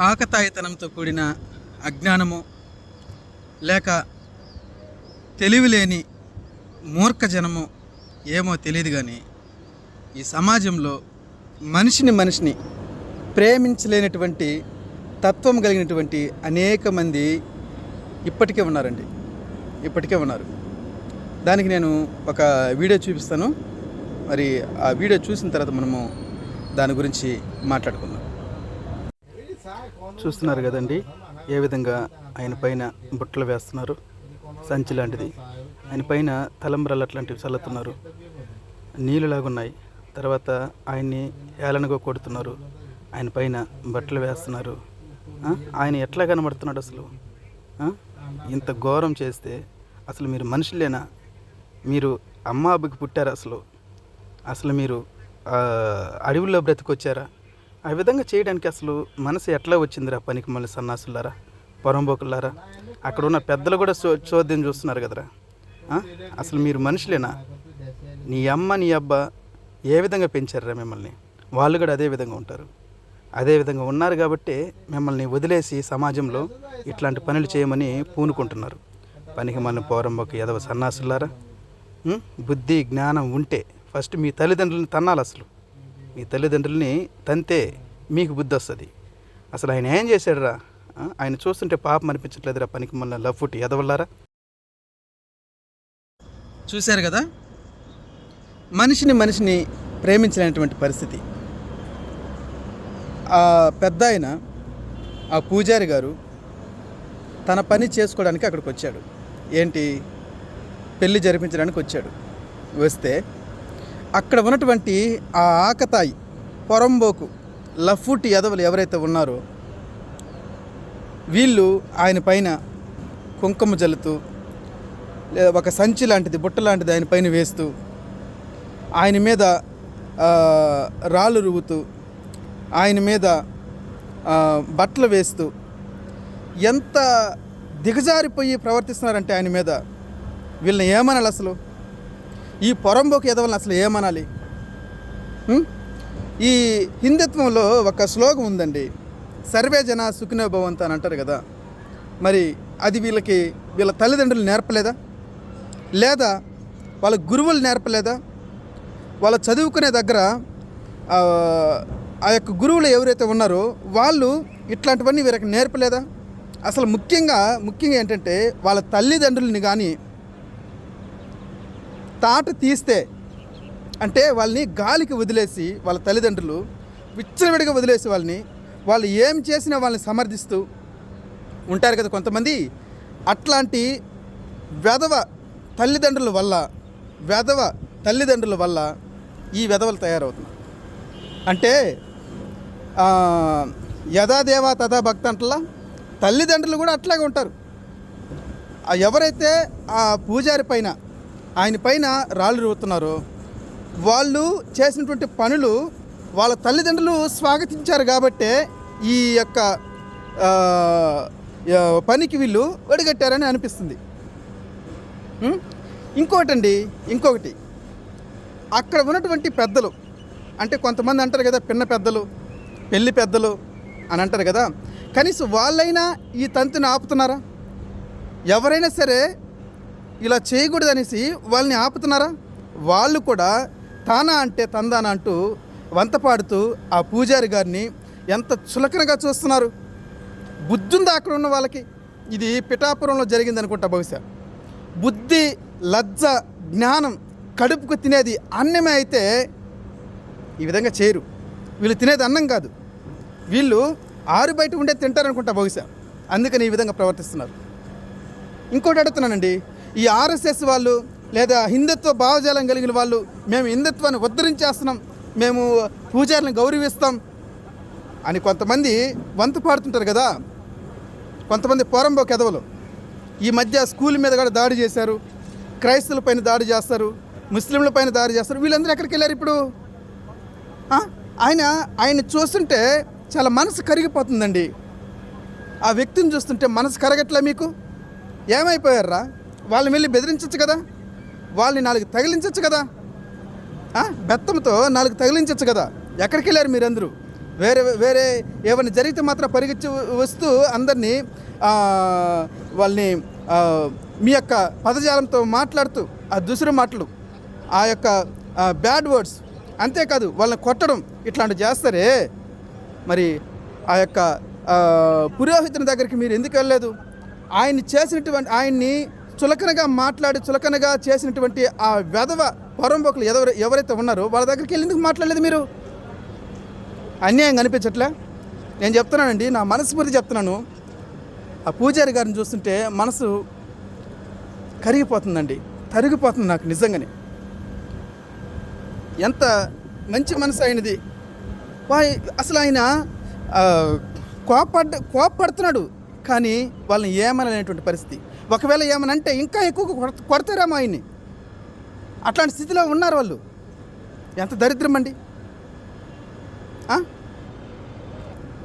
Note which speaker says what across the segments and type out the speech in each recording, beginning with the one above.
Speaker 1: ఆకతాయితనంతో కూడిన అజ్ఞానము లేక తెలివిలేని మూర్ఖజనము ఏమో తెలియదు కానీ ఈ సమాజంలో మనిషిని మనిషిని ప్రేమించలేనటువంటి తత్వం కలిగినటువంటి అనేక మంది ఇప్పటికే ఉన్నారండి. ఇప్పటికే ఉన్నారు. దానికి నేను ఒక వీడియో చూపిస్తాను. మరి ఆ వీడియో చూసిన తర్వాత మనము దాని గురించి మాట్లాడుకుందాం. చూస్తున్నారు కదండి. ఏ విధంగా ఆయన పైన బుట్టలు వేస్తున్నారు? సంచి లాంటిది. ఆయన పైన తలంబ్రాలు అట్లాంటివి చల్లుతున్నారు. నీళ్ళలాగా ఉన్నాయి. తర్వాత ఆయన్ని ఏలనగా కొడుతున్నారు. ఆయన పైన బట్టలు వేస్తున్నారు. ఆయన ఎట్లా కనబడుతున్నాడు అసలు? ఇంత ఘోరం చేస్తే అసలు మీరు మనుషులేనా? మీరు అమ్మ అబ్బకి పుట్టారు అసలు? అసలు మీరు అడవుల్లో బ్రతికొచ్చారా? ఆ విధంగా చేయడానికి అసలు మనసు ఎట్లా వచ్చిందిరా పనికి మళ్ళీ సన్నాసులారా పొరంబోకులారా? అక్కడ ఉన్న పెద్దలు కూడా చో చోద్యం చూస్తున్నారు కదరా. అసలు మీరు మనుషులేనా? నీ అమ్మ నీ అబ్బ ఏ విధంగా పెంచారా మిమ్మల్ని? వాళ్ళు కూడా అదే విధంగా ఉంటారు. అదే విధంగా ఉన్నారు కాబట్టి మిమ్మల్ని వదిలేసి సమాజంలో ఇట్లాంటి పనులు చేయమని పూనుకుంటున్నారు. పనికి మన పోరంబోకి ఎదవ సన్నాసులారా? బుద్ధి జ్ఞానం ఉంటే ఫస్ట్ మీ తల్లిదండ్రులను తన్నాలి అసలు మీ తల్లిదండ్రులని తంతే మీకు బుద్ధి వస్తుంది. అసలు ఆయన ఏం చేశాడురా? ఆయన చూస్తుంటే పాపం అనిపించట్లేదురా పనికి మళ్ళీ లవ్ ఫుట్ ఎదవల్లారా చూశారు కదా? మనిషిని మనిషిని ప్రేమించలేనటువంటి పరిస్థితి. ఆ పెద్ద ఆయన ఆ పూజారి గారు తన పని చేసుకోవడానికి అక్కడికి వచ్చాడు ఏంటి? పెళ్ళి జరిపించడానికి వచ్చాడు. వస్తే అక్కడ ఉన్నటువంటి ఆ ఆకతాయి పొరంబోకు లఫూటి ఎదవలు ఎవరైతే ఉన్నారో వీళ్ళు ఆయన పైన కుంకుమ జల్లుతూ లేదా ఒక సంచి లాంటిది బుట్ట లాంటిది ఆయన పైన వేస్తూ ఆయన మీద రాళ్ళు రువ్వుతూ ఆయన మీద బట్టలు వేస్తూ ఎంత దిగజారిపోయి ప్రవర్తిస్తున్నారంటే ఆయన మీద. వీళ్ళని ఏమనాలి అసలు? ఈ పొరంబోకు ఎదవలను అసలు ఏమనాలి? ఈ హిందుత్వంలో ఒక శ్లోకం ఉందండి. సర్వే జన సుఖినో భవంతు అని అంటారు కదా. మరి అది వీళ్ళకి వీళ్ళ తల్లిదండ్రులు నేర్పలేదా? లేదా వాళ్ళ గురువులు నేర్పలేదా? వాళ్ళ చదువుకునే దగ్గర ఆ, ఆ యొక్క గురువులు ఎవరైతే ఉన్నారో వాళ్ళు ఇట్లాంటివన్నీ వీరికి నేర్పలేదా? అసలు ముఖ్యంగా ముఖ్యంగా ఏంటంటే వాళ్ళ తల్లిదండ్రులని కానీ తాట తీస్తే అంటే వాళ్ళని గాలికి వదిలేసి వాళ్ళ తల్లిదండ్రులు విచ్చలవిడిగా వదిలేసి వాళ్ళని వాళ్ళు ఏం చేసినా వాళ్ళని సమర్థిస్తూ ఉంటారు కదా కొంతమంది. అట్లాంటి వెధవ తల్లిదండ్రుల వల్ల వెధవ తల్లిదండ్రుల వల్ల ఈ వెధవలు తయారవుతున్నారు. అంటే యథాదేవా తథా భక్త అంటలా తల్లిదండ్రులు కూడా అట్లాగే ఉంటారు. ఎవరైతే ఆ పూజారి పైన ఆయన పైన రాళ్ళు రువుతున్నారు వాళ్ళు చేసినటువంటి పనులు వాళ్ళ తల్లిదండ్రులు స్వాగతించారు కాబట్టే ఈ యొక్క పనికి వీళ్ళు ఒడిగట్టారని అనిపిస్తుంది. ఇంకోటండి ఇంకొకటి. అక్కడ ఉన్నటువంటి పెద్దలు అంటే కొంతమంది అంటారు కదా పిన్న పెద్దలు పెళ్ళి పెద్దలు అని అంటారు కదా కనీసం వాళ్ళైనా ఈ తంతుని ఆపుతున్నారా? ఎవరైనా సరే ఇలా చేయకూడదు అనేసి వాళ్ళని ఆపుతున్నారా? వాళ్ళు కూడా తానా అంటే తందానా అంటూ వంత పాడుతూ ఆ పూజారి గారిని ఎంత చులకనగా చూస్తున్నారు. బుద్ధుంది అక్కడ ఉన్న వాళ్ళకి? ఇది పిఠాపురంలో జరిగింది అనుకుంటా బహుశా. బుద్ధి లజ్జ జ్ఞానం కడుపుకు తినేది అన్నమే అయితే ఈ విధంగా చేయరు. వీళ్ళు తినేది అన్నం కాదు. వీళ్ళు ఆరు బయట ఉండే తింటారనుకుంటా బహుశా. అందుకని ఈ విధంగా ప్రవర్తిస్తున్నారు. ఇంకోటి అడుగుతున్నానండి. ఈ ఆర్ఎస్ఎస్ వాళ్ళు లేదా హిందుత్వ భావజాలం కలిగిన వాళ్ళు మేము హిందుత్వాన్ని ఉద్ధరించేస్తున్నాం మేము పూజారులను గౌరవిస్తాం అని కొంతమంది వంతు పాడుతుంటారు కదా. కొంతమంది పోరంబో కెదవలు ఈ మధ్య స్కూల్ మీద కూడా దాడి చేశారు క్రైస్తవుల పైన దాడి చేస్తారు ముస్లింల పైన దాడి చేస్తారు. వీళ్ళందరూ ఎక్కడికి వెళ్ళారు ఇప్పుడు? ఆయన ఆయన చూస్తుంటే చాలా మనసు కరిగిపోతుందండి. ఆ వ్యక్తిని చూస్తుంటే మనసు కరగట్లే మీకు? ఏమైపోయారా? వాళ్ళని వెళ్ళి బెదిరించవచ్చు కదా? వాళ్ళని నాలుగు తగిలించవచ్చు కదా? బెత్తంతో నాలుగు తగిలించవచ్చు కదా? ఎక్కడికి వెళ్ళారు మీరందరూ? వేరే వేరే ఏమైనా జరిగితే మాత్రం పరిగెత్తి వస్తూ అందరినీ వాళ్ళని మీ యొక్క పదజాలంతో మాట్లాడుతూ ఆ దుసురు మాటలు ఆ యొక్క బ్యాడ్ వర్డ్స్ అంతేకాదు వాళ్ళని కొట్టడం ఇట్లాంటివి చేస్తారే? మరి ఆ యొక్క పురోహితుని దగ్గరికి మీరు ఎందుకు వెళ్ళలేదు? ఆయన చేసినటువంటి ఆయన్ని చులకనగా మాట్లాడి చులకనగా చేసినటువంటి ఆ వెధవ పొరంబొకులు ఎవరు ఎవరైతే ఉన్నారో వాళ్ళ దగ్గరికి వెళ్ళి ఎందుకు మాట్లాడలేదు మీరు? అన్యాయం కనిపించట్లే నేను చెప్తున్నానండి నా మనస్ఫూర్తి చెప్తున్నాను. ఆ పూజారి గారిని చూస్తుంటే మనసు కరిగిపోతుందండి. తరిగిపోతుంది నాకు నిజంగానే. ఎంత మంచి మనసు ఆయనది. వా- అసలు ఆయన కోపడ్ కోపడుతున్నాడు. కానీ వాళ్ళని ఏమనలేనటువంటి పరిస్థితి. ఒకవేళ ఏమనంటే ఇంకా ఎక్కువ కొడ- కొడతారేమో ఆయన్ని. అట్లాంటి స్థితిలో ఉన్నారు వాళ్ళు. ఎంత దరిద్రం అండి.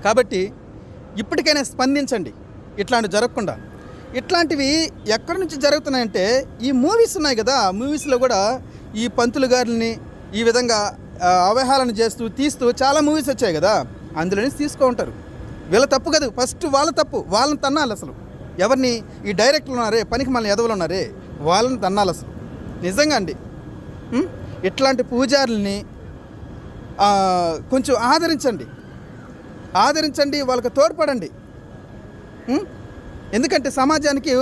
Speaker 1: కాబట్టి ఇప్పటికైనా స్పందించండి. ఇట్లాంటి జరగకుండా. ఇట్లాంటివి ఎక్కడి నుంచి జరుగుతున్నాయంటే ఈ మూవీస్ ఉన్నాయి కదా మూవీస్లో కూడా ఈ పంతులు గారిని ఈ విధంగా అవహేళన చేస్తూ తీస్తూ చాలా మూవీస్ వచ్చాయి కదా. అందులోనే తీసుకో ఉంటారు. వీళ్ళ తప్పు కదా. ఫస్ట్ వాళ్ళ తప్పు. వాళ్ళని తన్నాలి అసలు. ఎవరిని ఈ డైరెక్టర్లు ఉన్నారే పనికి మళ్ళీ ఎదవలు ఉన్నారే వాళ్ళని తన్నాలి అసలు. నిజంగా అండి. ఇట్లాంటి పూజారుల్ని కొంచెం ఆదరించండి. ఆదరించండి వాళ్ళకి తోడ్పడండి. ఎందుకంటే సమాజానికి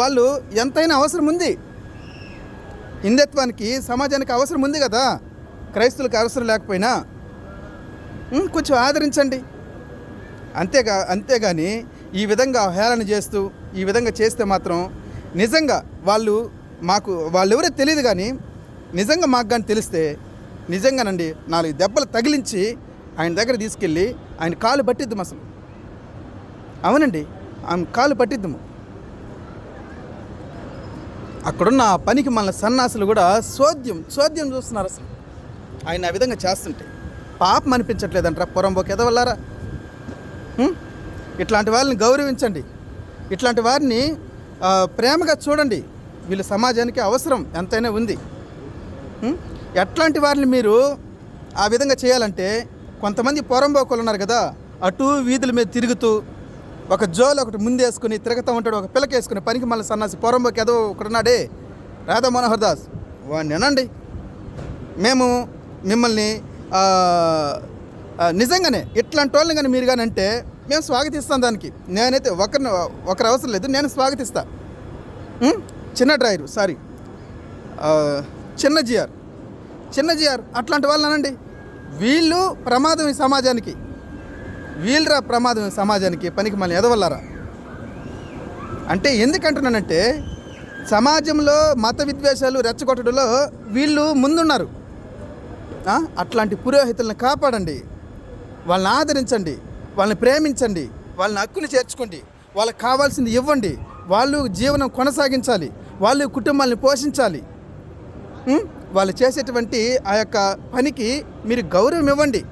Speaker 1: వాళ్ళు ఎంతైనా అవసరం ఉంది. హిందుత్వానికి సమాజానికి అవసరం ఉంది కదా. క్రైస్తువులకు అవసరం లేకపోయినా. కొంచెం ఆదరించండి. అంతేగా అంతేగాని ఈ విధంగా హేళన చేస్తూ ఈ విధంగా చేస్తే మాత్రం నిజంగా వాళ్ళు మాకు వాళ్ళు ఎవరో తెలియదు కానీ నిజంగా మాకు కానీ తెలిస్తే నిజంగానండి నాలుగు దెబ్బలు తగిలించి ఆయన దగ్గర తీసుకెళ్ళి ఆయన కాలు పట్టిద్దాం అసలు. అవునండి ఆమె కాలు పట్టిద్దాము అక్కడున్న ఆ పనికి మన సన్నాసులు కూడా సోద్యం సోద్యం చూస్తున్నారు అసలు. ఆయన ఆ విధంగా చేస్తుంటే. పాపం అనిపించట్లేదంటారా పొరంబోకి ఎదవల్లారా? ఉం? ఇట్లాంటి వాళ్ళని గౌరవించండి. ఇట్లాంటి వారిని ప్రేమగా చూడండి. వీళ్ళు సమాజానికి అవసరం ఎంతైనా ఉంది. ఎట్లాంటి వారిని మీరు ఆ విధంగా చేయాలంటే కొంతమంది పొరంబోకులు ఉన్నారు కదా అటు వీధుల మీద తిరుగుతూ ఒక జోలు ఒకటి ముందేసుకుని తిరుగుతూ ఉంటాడు ఒక పిల్లకేసుకుని పనికి మళ్ళీ సన్నాసి పొరంబోకి ఏదో ఒకడున్నాడే రాధా మనోహర్ దాస్ వాడిని అనండి. మేము మిమ్మల్ని నిజంగానే ఇట్లాంటి వాళ్ళని కానీ మీరు కానీ అంటే మేము స్వాగతిస్తాం దానికి. నేనైతే ఒకరిని ఒకరు అవసరం లేదు నేను స్వాగతిస్తా. చిన్న డ్రైవర్ సారీ. చిన్న జిఆర్. చిన్న జిఆర్ అట్లాంటి వాళ్ళు అనండి. వీళ్ళు ప్రమాదం ఈ సమాజానికి. వీళ్ళరా ప్రమాదం ఈ సమాజానికి పనికి మళ్ళీ ఎదవల్లారా? అంటే ఎందుకంటున్నానంటే సమాజంలో మత విద్వేషాలు రెచ్చగొట్టడంలో వీళ్ళు ముందున్నారు. అట్లాంటి పురోహితులను కాపాడండి. వాళ్ళని ఆదరించండి. వాళ్ళని ప్రేమించండి వాళ్ళని హక్కుని చేర్చుకోండి వాళ్ళకి కావాల్సింది ఇవ్వండి వాళ్ళు జీవనం కొనసాగించాలి వాళ్ళు కుటుంబాన్ని పోషించాలి. వాళ్ళు చేసేటువంటి ఆ యొక్క పనికి మీరు గౌరవం ఇవ్వండి.